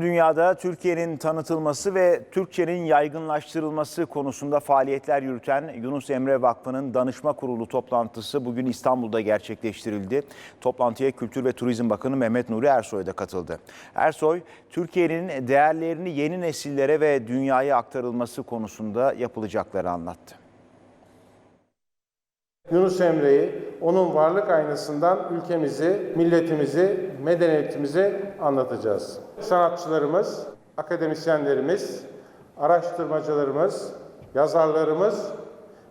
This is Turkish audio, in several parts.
Dünyada Türkiye'nin tanıtılması ve Türkçenin yaygınlaştırılması konusunda faaliyetler yürüten Yunus Emre Vakfı'nın danışma kurulu toplantısı bugün İstanbul'da gerçekleştirildi. Toplantıya Kültür ve Turizm Bakanı Mehmet Nuri Ersoy da katıldı. Ersoy, Türkiye'nin değerlerini yeni nesillere ve dünyaya aktarılması konusunda yapılacakları anlattı. Yunus Emre'yi, onun varlık aynasından ülkemizi, milletimizi, medeniyetimizi anlatacağız. Sanatçılarımız, akademisyenlerimiz, araştırmacılarımız, yazarlarımız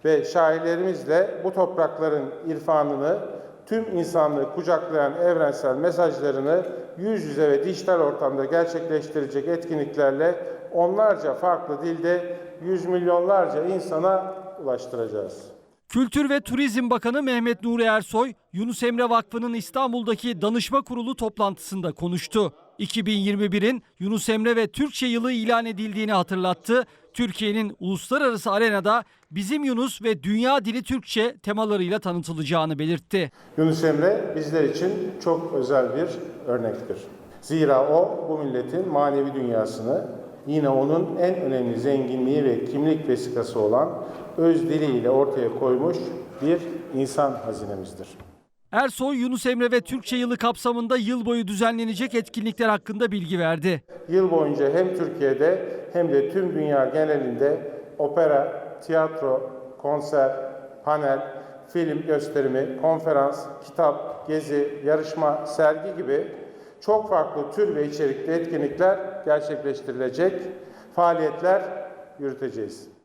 ve şairlerimizle bu toprakların irfanını, tüm insanlığı kucaklayan evrensel mesajlarını yüz yüze ve dijital ortamda gerçekleştirecek etkinliklerle onlarca farklı dilde yüz milyonlarca insana ulaştıracağız. Kültür ve Turizm Bakanı Mehmet Nuri Ersoy, Yunus Emre Vakfı'nın İstanbul'daki danışma kurulu toplantısında konuştu. 2021'in Yunus Emre ve Türkçe yılı ilan edildiğini hatırlattı. Türkiye'nin uluslararası arenada bizim Yunus ve dünya dili Türkçe temalarıyla tanıtılacağını belirtti. Yunus Emre bizler için çok özel bir örnektir. Zira o bu milletin manevi dünyasını yine onun en önemli zenginliği ve kimlik vesikası olan öz diliyle ortaya koymuş bir insan hazinemizdir. Ersoy, Yunus Emre ve Türkçe yılı kapsamında yıl boyu düzenlenecek etkinlikler hakkında bilgi verdi. Yıl boyunca hem Türkiye'de hem de tüm dünya genelinde opera, tiyatro, konser, panel, film gösterimi, konferans, kitap, gezi, yarışma, sergi gibi çok farklı tür ve içerikli etkinlikler gerçekleştirilecek, faaliyetler yürüteceğiz.